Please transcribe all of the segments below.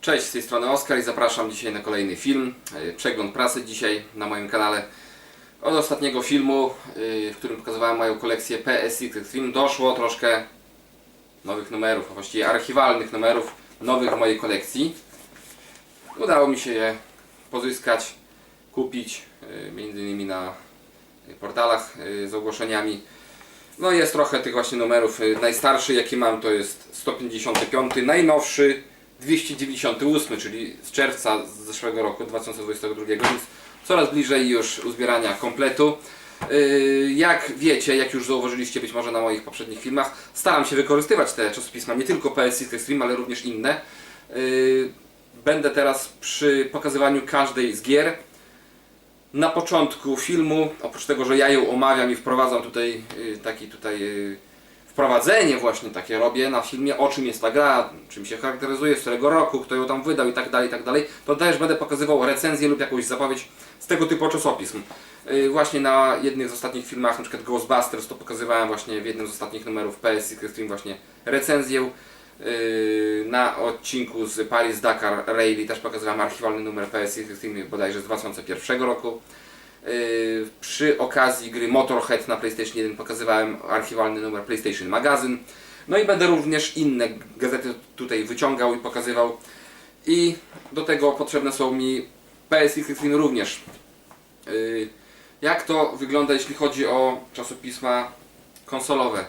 Cześć, z tej strony Oskar i zapraszam dzisiaj na kolejny film. e, Przegląd prasy dzisiaj na moim kanale. Od ostatniego filmu, e, w którym pokazywałem moją kolekcję PSX Extreme, doszło troszkę nowych numerów, a właściwie archiwalnych numerów nowych w mojej kolekcji. Udało mi się je pozyskać, kupić, e, między innymi na portalach z ogłoszeniami. No jest trochę tych właśnie numerów. Najstarszy jaki mam to jest 155, najnowszy 298, czyli z czerwca zeszłego roku 2022, więc coraz bliżej już uzbierania kompletu. Y, Jak wiecie, jak już zauważyliście być może na moich poprzednich filmach, staram się wykorzystywać te czasopisma, nie tylko PSX Extreme, ale również inne. Y, Będę teraz przy pokazywaniu każdej z gier na początku filmu, oprócz tego, że ja ją omawiam i wprowadzam tutaj y, taki tutaj wprowadzenie właśnie takie robię na filmie, o czym jest ta gra, czym się charakteryzuje, z którego roku, kto ją tam wydał i tak dalej, i tak dalej, to też będę pokazywał recenzję lub jakąś zapowiedź z tego typu czasopism. Y, Właśnie na jednych z ostatnich filmach, przykład Ghostbusters, to pokazywałem właśnie w jednym z ostatnich numerów PSX Extreme właśnie recenzję. Yy, Na odcinku z Paris Dakar Rally też pokazywałem archiwalny numer PSX Extreme bodajże z 2001 roku. Yy, Przy okazji gry Motorhead na PlayStation 1 pokazywałem archiwalny numer PlayStation Magazine. No i będę również inne gazety tutaj wyciągał i pokazywał. I do tego potrzebne są mi PSX Extreme również. Yy, Jak to wygląda jeśli chodzi o czasopisma konsolowe?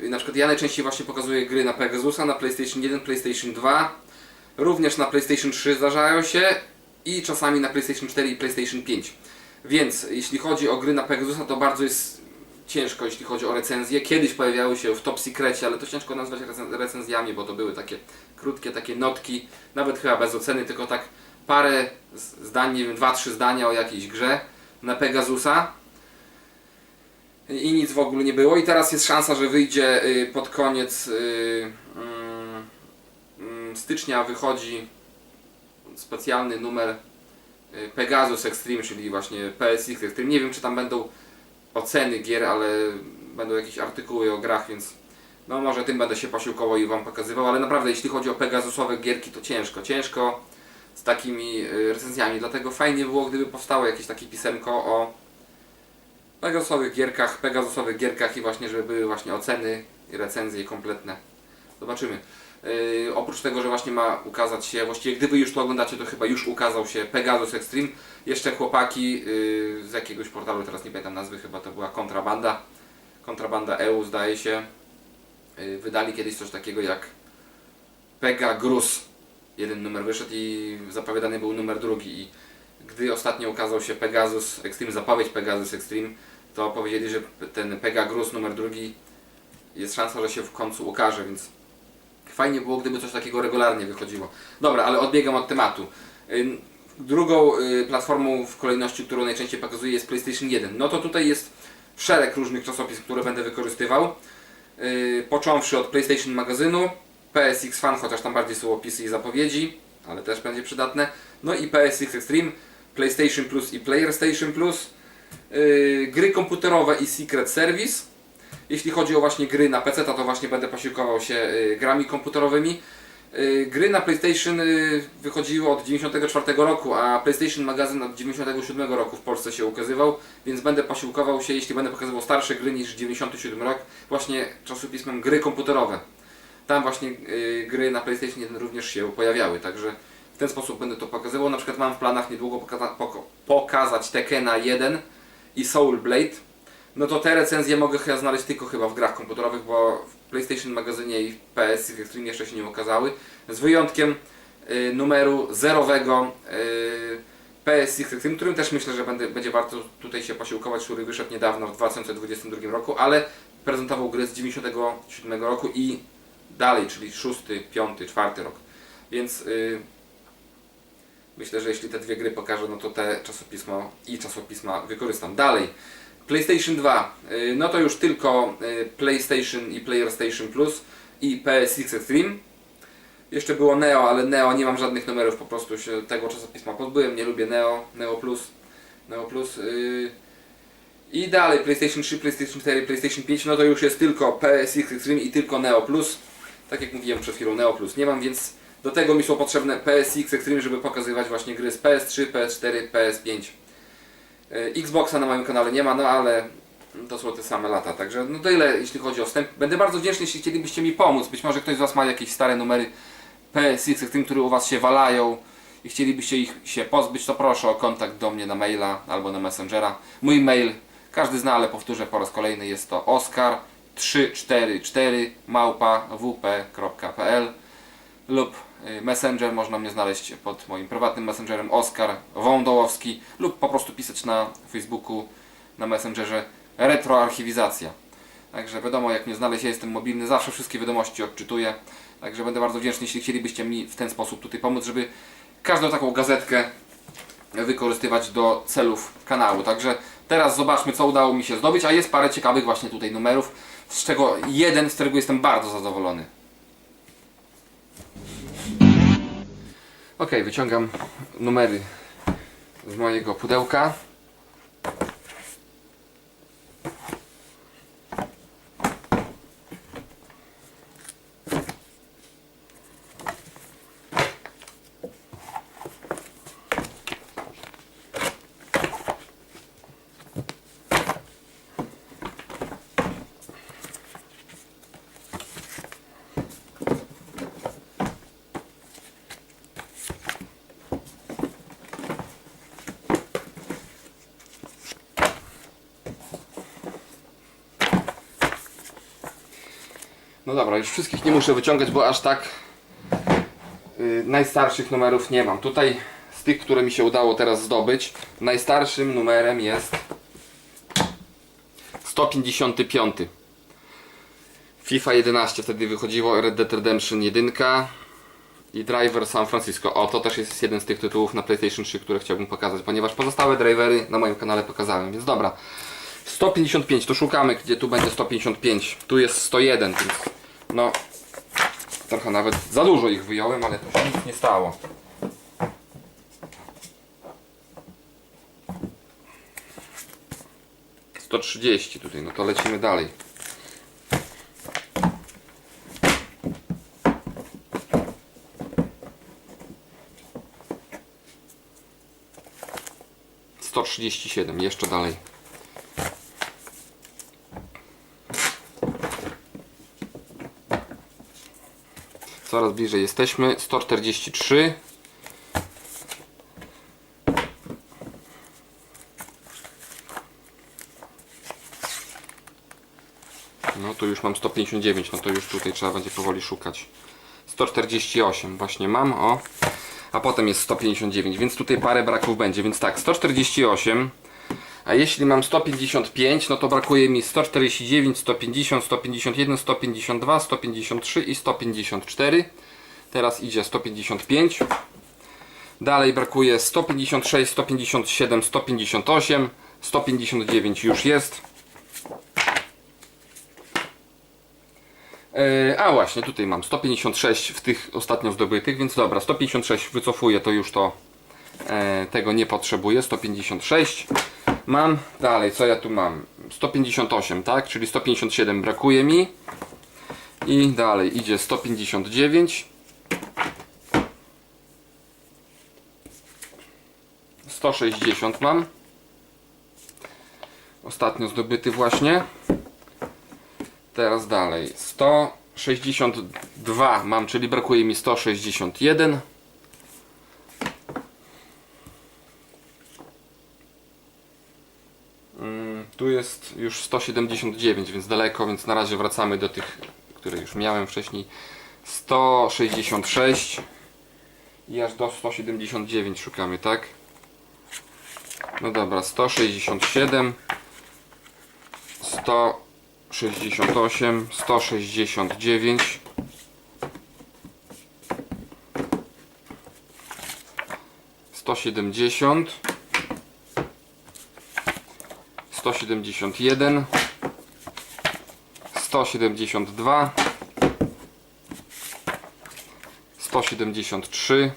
Yy, na przykład ja najczęściej właśnie pokazuję gry na Pegasusa, na PlayStation 1, PlayStation 2, również na PlayStation 3 zdarzają się i czasami na PlayStation 4 i PlayStation 5. Więc jeśli chodzi o gry na Pegasusa, to bardzo jest ciężko, jeśli chodzi o recenzje. Kiedyś pojawiały się w Top Secrecie, ale to ciężko nazwać recen- recenzjami, bo to były takie krótkie takie notki, nawet chyba bez oceny, tylko tak parę zdań, nie wiem, dwa, trzy zdania o jakiejś grze na Pegasusa i nic w ogóle nie było. I teraz jest szansa, że wyjdzie y, pod koniec y, mm, mm, stycznia wychodzi specjalny numer y, Pegasus Extreme, czyli właśnie PSX Extreme. Nie wiem, czy tam będą oceny gier, ale będą jakieś artykuły o grach, więc no może tym będę się posiłkował i Wam pokazywał, ale naprawdę jeśli chodzi o Pegasusowe gierki, to ciężko, ciężko z takimi y, recenzjami, dlatego fajnie było, gdyby powstało jakieś takie pisemko o Pegasusowych gierkach, Pegasusowych gierkach i właśnie, żeby były właśnie oceny i recenzje kompletne. Zobaczymy. Yy, oprócz tego, że właśnie ma ukazać się, właściwie gdyby już to oglądacie, to chyba już ukazał się Pegasus Extreme. Jeszcze chłopaki yy, z jakiegoś portalu, teraz nie pamiętam nazwy, chyba to była Kontrabanda. Kontrabanda EU zdaje się. Yy, wydali kiedyś coś takiego jak Pega Grus. Jeden numer wyszedł i zapowiadany był numer drugi. I gdy ostatnio ukazał się Pegasus Extreme, zapowiedź Pegasus Extreme, to powiedzieli, że ten Pega Grus numer drugi jest szansa, że się w końcu ukaże, więc fajnie było, gdyby coś takiego regularnie wychodziło. Dobra, ale odbiegam od tematu. Drugą y, platformą w kolejności, którą najczęściej pokazuję jest PlayStation 1. No to tutaj jest szereg różnych czasopism, które będę wykorzystywał. Yy, Począwszy od PlayStation magazynu, PSX Fan, chociaż tam bardziej są opisy i zapowiedzi, ale też będzie przydatne. No i PSX Extreme, PlayStation Plus i Player Station Plus, yy, gry komputerowe i Secret Service. Jeśli chodzi o właśnie gry na PC, to właśnie będę posiłkował się yy, grami komputerowymi. Yy, Gry na PlayStation yy, wychodziły od 94 roku, a PlayStation magazyn od 97 roku w Polsce się ukazywał, więc będę posiłkował się, jeśli będę pokazywał starsze gry niż 97 rok, właśnie czasopismem gry komputerowe. Tam właśnie gry na PlayStation 1 również się pojawiały, także w ten sposób będę to pokazywał. Na przykład mam w planach niedługo pokazać Tekena 1 i Soul Blade. No to te recenzje mogę chyba znaleźć tylko chyba w grach komputerowych, bo w PlayStation magazynie i w PS Extreme jeszcze się nie ukazały. Z wyjątkiem y, numeru zerowego y, PSX Extreme, którym też myślę, że będę, będzie warto tutaj się posiłkować, który wyszedł niedawno w 2022 roku, ale prezentował gry z 97 roku i dalej, czyli 6, 5, 4 rok. Więc y, myślę, że jeśli te dwie gry pokażę, no to te czasopismo i czasopisma wykorzystam. Dalej, PlayStation 2, y, no to już tylko y, PlayStation i Player Station Plus i PSX Extreme. Jeszcze było Neo, ale Neo nie mam żadnych numerów, po prostu się tego czasopisma pozbyłem, nie lubię Neo, Neo Plus, Neo Plus. y, I dalej PlayStation 3, PlayStation 4, PlayStation 5, no to już jest tylko PSX Extreme i tylko Neo Plus. Tak jak mówiłem przed chwilą, Neo Plus nie mam, więc Do tego mi są potrzebne PSX Extreme, żeby pokazywać właśnie gry z PS3, PS4, PS5. E, Xboxa na moim kanale nie ma, no ale to są te same lata, także no tyle jeśli chodzi o wstęp. Będę bardzo wdzięczny, jeśli chcielibyście mi pomóc. Być może ktoś z Was ma jakieś stare numery PSX Extreme, które u Was się walają i chcielibyście ich się pozbyć, to proszę o kontakt do mnie na maila albo na Messengera. Mój mail każdy zna, ale powtórzę po raz kolejny, jest to oskar344 małpa wp.pl lub Messenger, można mnie znaleźć pod moim prywatnym Messengerem Oskar Wądołowski lub po prostu pisać na Facebooku, na Messengerze retroarchiwizacja. Także wiadomo jak mnie znaleźć, ja jestem mobilny, zawsze wszystkie wiadomości odczytuję. Także będę bardzo wdzięczny, jeśli chcielibyście mi w ten sposób tutaj pomóc, żeby każdą taką gazetkę wykorzystywać do celów kanału. Także teraz zobaczmy, co udało mi się zdobyć, a jest parę ciekawych właśnie tutaj numerów, z czego jeden, z którego jestem bardzo zadowolony. Ok, wyciągam numery z mojego pudełka. No dobra, już wszystkich nie muszę wyciągać, bo aż tak yy, najstarszych numerów nie mam. Tutaj z tych, które mi się udało teraz zdobyć, najstarszym numerem jest 155. FIFA 11 wtedy wychodziło, Red Dead Redemption 1 i Driver San Francisco. O, to też jest jeden z tych tytułów na PlayStation 3, które chciałbym pokazać, ponieważ pozostałe drivery na moim kanale pokazałem, więc dobra. 155, to szukamy, gdzie tu będzie 155. Tu jest 101, więc no trochę nawet za dużo ich wyjąłem, ale to się nic nie stało. Sto trzydzieści tutaj, no to lecimy dalej. Sto trzydzieści siedem, jeszcze dalej. Coraz bliżej jesteśmy. 143. No tu już mam 159, no to już tutaj trzeba będzie powoli szukać. 148 właśnie mam, o. A potem jest 159, więc tutaj parę braków będzie, więc tak, 148. A jeśli mam 155, no to brakuje mi 149, 150, 151, 152, 153 i 154. Teraz idzie 155. Dalej brakuje 156, 157, 158, 159 już jest. Yy, a właśnie, tutaj mam 156 w tych ostatnio zdobytych, więc dobra, 156 wycofuję, to już to e, tego nie potrzebuję. 156 mam. Dalej, co ja tu mam? 158, tak? Czyli 157 brakuje mi. I dalej idzie 159. 160 mam. Ostatnio zdobyty właśnie. Teraz dalej. 162 mam, czyli brakuje mi 161. Tu jest już 179, więc daleko, więc na razie wracamy do tych, które już miałem wcześniej. 166 i aż do 179 szukamy, tak? No dobra, 167 168 169 170 171 172 173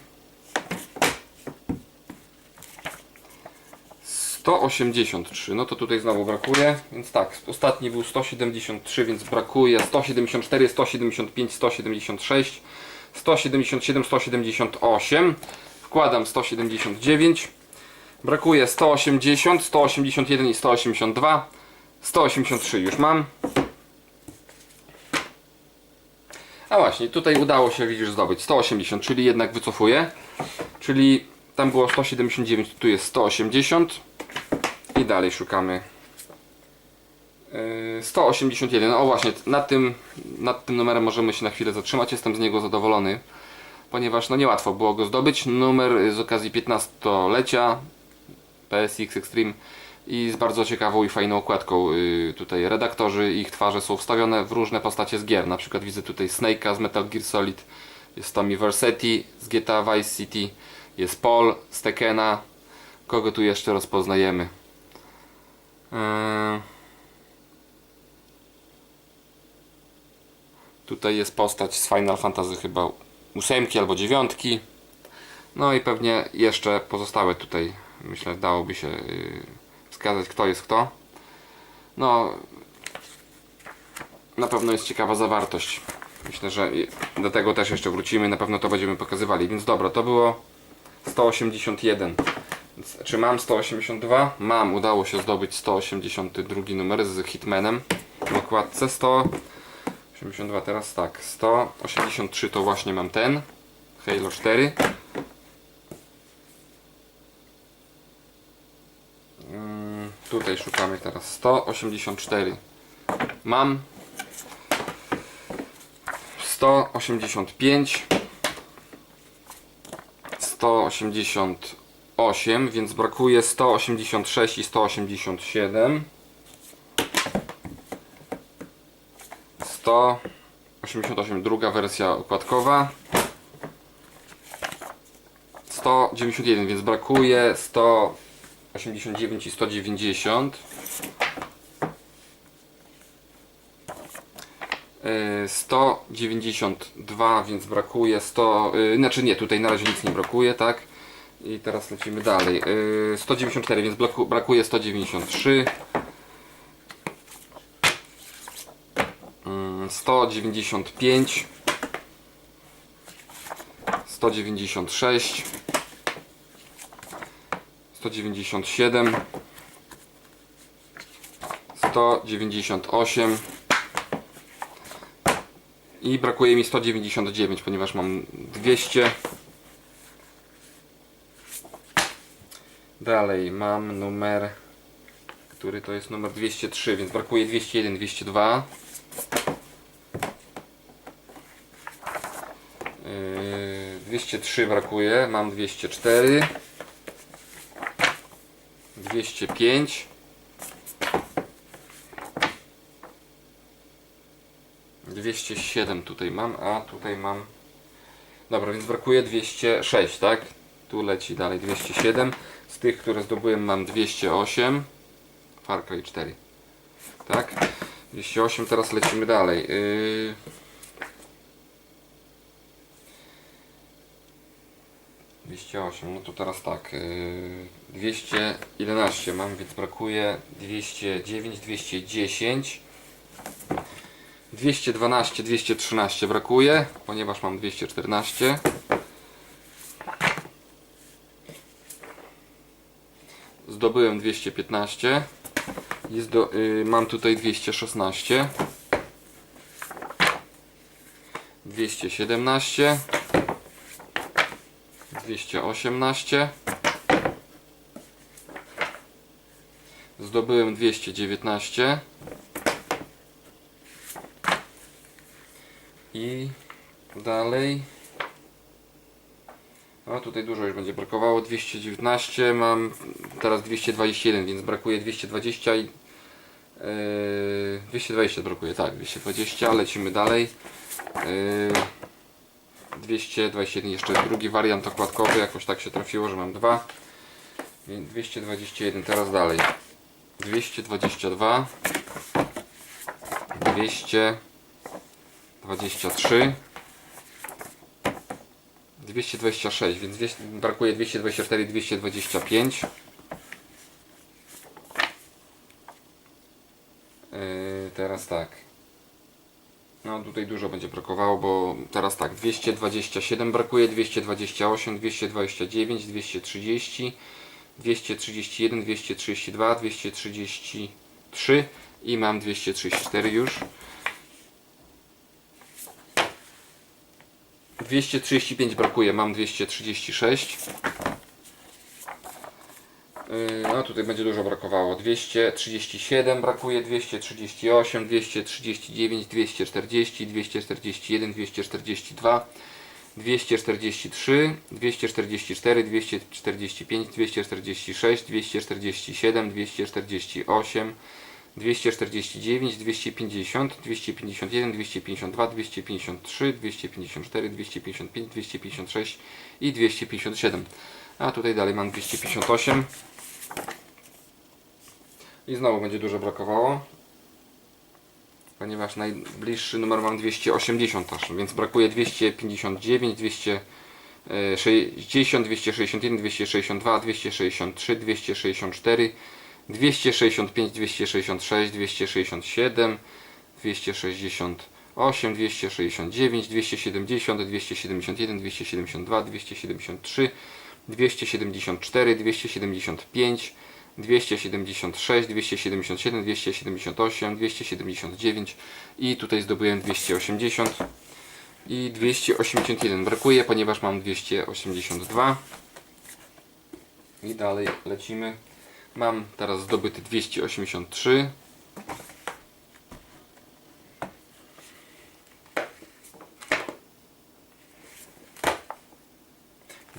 183, no to tutaj znowu brakuje, więc tak, ostatni był 173, więc brakuje 174, 175, 176, 177, 178. Wkładam 179. Brakuje 180, 181 i 182. 183 już mam. A właśnie, tutaj udało się, widzisz, zdobyć 180, czyli jednak wycofuję. Czyli tam było 179, tu jest 180. I dalej szukamy. Yy, 181. O właśnie, nad tym, nad tym numerem możemy się na chwilę zatrzymać. Jestem z niego zadowolony, ponieważ no niełatwo było go zdobyć. Numer z okazji 15-lecia PSX Extreme i z bardzo ciekawą i fajną okładką. Yy, tutaj redaktorzy, ich twarze są wstawione w różne postacie z gier. Na przykład widzę tutaj Snake'a z Metal Gear Solid, jest Tommy Versetti z GTA Vice City, jest Paul z Tekkena. Kogo tu jeszcze rozpoznajemy? Yy. Tutaj jest postać z Final Fantasy chyba ósemki albo dziewiątki. No i pewnie jeszcze pozostałe tutaj myślę dałoby się yy, wskazać kto jest kto. No na pewno jest ciekawa zawartość. Myślę, że do tego też jeszcze wrócimy, na pewno to będziemy pokazywali. Więc dobra, to było 181. Więc Czy mam 182? Mam, udało się zdobyć 182 numer z Hitmanem w okładce 182 teraz tak, 183 to właśnie mam ten Halo 4 Tutaj szukamy teraz 184 Mam 185 188, więc brakuje 186 i 187. 188, druga wersja okładkowa. 191, więc brakuje 189 i 190. Yy, 192, więc brakuje 100, yy, znaczy nie, tutaj na razie nic nie brakuje, tak? I teraz lecimy dalej. Yy, 194, więc braku, brakuje 193. Yy, 195. 196. 197. 198. I brakuje mi 199, ponieważ mam 200. Dalej mam numer, który to jest numer 203, więc brakuje 201, 202. Yy, 203 brakuje, mam 204. 205. 207 tutaj mam, a tutaj mam. Dobra, więc brakuje 206, tak? Tu leci dalej 207. Z tych, które zdobyłem, mam 208. Far Cry 4. Tak? 208, teraz lecimy dalej. Yy... Dwieście osiem, no to teraz tak, yy, 211 mam, więc brakuje 209, 210, 212, 213 brakuje, ponieważ mam 214. Zdobyłem 215. Jest do, y, mam tutaj 216. 217. 218. Zdobyłem 219. I dalej. O, tutaj dużo już będzie brakowało. 219, mam teraz 221, więc brakuje 220 i yy, 220 brakuje, tak, 220, lecimy dalej. Yy, 221, jeszcze drugi wariant okładkowy, jakoś tak się trafiło, że mam dwa. Więc 221, teraz dalej. 222, 223, 226, więc 200, brakuje 224 i 225. Yy, teraz tak. No tutaj dużo będzie brakowało, bo teraz tak, 227 brakuje, 228, 229, 230, 231, 232, 233 i mam 234 już. 235 brakuje, mam 236. Yy, No tutaj będzie dużo brakowało. 237 brakuje, 238, 239, 240, 241, 242, 243, 244, 245, 246, 247, 248, 249, 250, 251, 252, 253, 254, 255, 256 i 257. A tutaj dalej mam 258. I znowu będzie dużo brakowało. Ponieważ najbliższy numer mam 280 aż, więc brakuje 259, 260, 261, 262, 263, 264, 265, 266, 267, 268, 269, 270, 271, 272, 273, 274, 275, 276, 277, 278, 279 i tutaj zdobyłem 280 i 281 brakuje, ponieważ mam 282 i dalej lecimy. Mam teraz zdobyty 283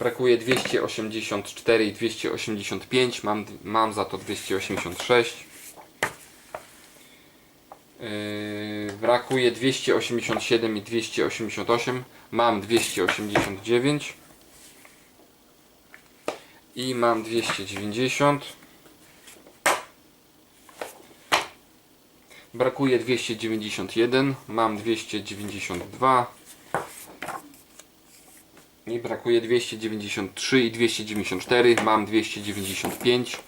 Brakuje 284 i 285, mam, mam za to 286. Yy, brakuje 287 i 288, mam 289 i mam 290. Brakuje 291, mam 292. Mi brakuje 293 i 294, mam 295.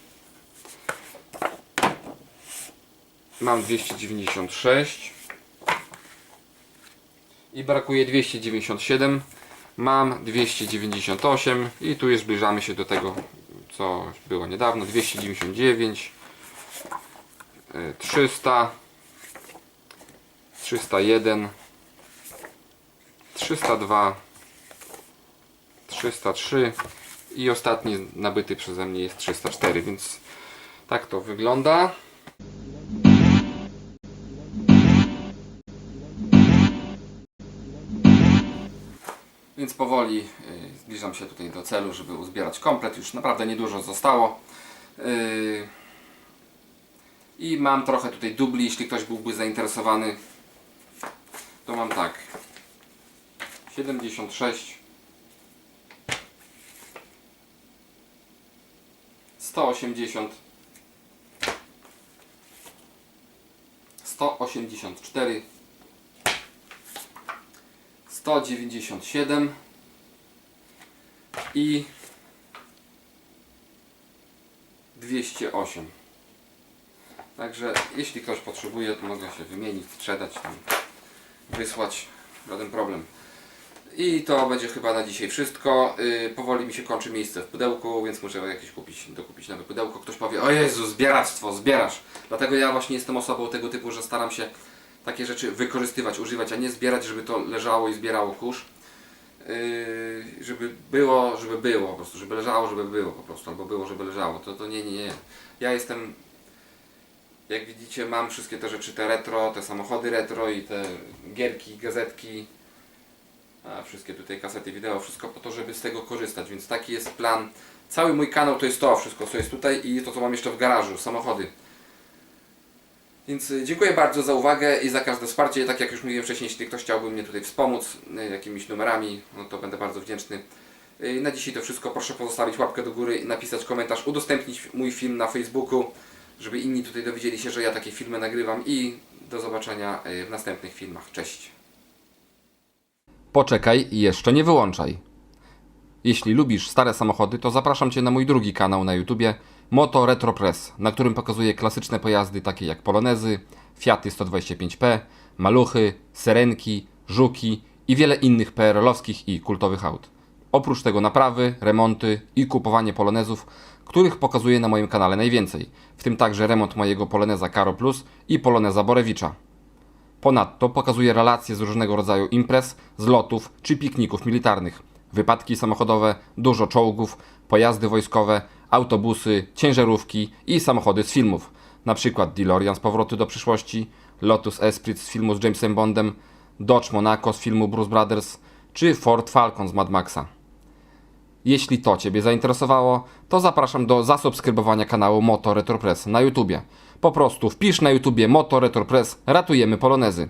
Mam 296. I brakuje 297. Mam 298 i tu już zbliżamy się do tego, co było niedawno. 299. y, 300. 301. 302. 303 i ostatni nabyty przeze mnie jest 304, więc tak to wygląda. Więc powoli y, zbliżam się tutaj do celu, żeby uzbierać komplet. Już naprawdę niedużo zostało. Y, I mam trochę tutaj dubli, jeśli ktoś byłby zainteresowany. To mam tak. 76 180 184 197 i 208 Także jeśli ktoś potrzebuje, to mogę się wymienić, sprzedać, wysłać, żaden problem. I to będzie chyba na dzisiaj wszystko. Yy, powoli mi się kończy miejsce w pudełku, więc muszę jakieś kupić, dokupić nowe pudełko. Ktoś powie, o Jezu, zbieractwo, zbierasz. Dlatego ja właśnie jestem osobą tego typu, że staram się takie rzeczy wykorzystywać, używać, a nie zbierać, żeby to leżało i zbierało kurz. Yy, żeby było, żeby było po prostu, żeby leżało, żeby było po prostu, albo było, żeby leżało. To, to nie, nie, nie. Ja jestem jak widzicie mam wszystkie te rzeczy, te retro, te samochody retro i te gierki, gazetki, wszystkie tutaj kasety wideo, wszystko po to, żeby z tego korzystać, więc taki jest plan. Cały mój kanał to jest to wszystko, co jest tutaj i to, co mam jeszcze w garażu, samochody. Więc y, dziękuję bardzo za uwagę i za każde wsparcie. Tak jak już mówiłem wcześniej, jeśli ktoś chciałby mnie tutaj wspomóc y, jakimiś numerami, no to będę bardzo wdzięczny. Y, Na dzisiaj to wszystko. Proszę pozostawić łapkę do góry, napisać komentarz, udostępnić mój film na Facebooku, żeby inni tutaj dowiedzieli się, że ja takie filmy nagrywam i do zobaczenia w następnych filmach. Cześć! Poczekaj i jeszcze nie wyłączaj. Jeśli lubisz stare samochody, to zapraszam Cię na mój drugi kanał na YouTubie Moto Retro Press, na którym pokazuję klasyczne pojazdy takie jak Polonezy, Fiaty 125P, Maluchy, Serenki, Żuki i wiele innych PRL-owskich i kultowych aut. Oprócz tego naprawy, remonty i kupowanie Polonezów, których pokazuję na moim kanale najwięcej, w tym także remont mojego Poloneza Caro Plus i Poloneza Borewicza. Ponadto pokazuje relacje z różnego rodzaju imprez, zlotów czy pikników militarnych, wypadki samochodowe, dużo czołgów, pojazdy wojskowe, autobusy, ciężarówki i samochody z filmów, na przykład DeLorean z Powrotu do przyszłości, Lotus Esprit z filmu z Jamesem Bondem, Dodge Monaco z filmu Bruce Brothers czy Ford Falcon z Mad Maxa. Jeśli to Ciebie zainteresowało, to zapraszam do zasubskrybowania kanału Moto Retro Press na YouTubie. Po prostu wpisz na YouTubie Moto Retro Press Ratujemy Polonezy.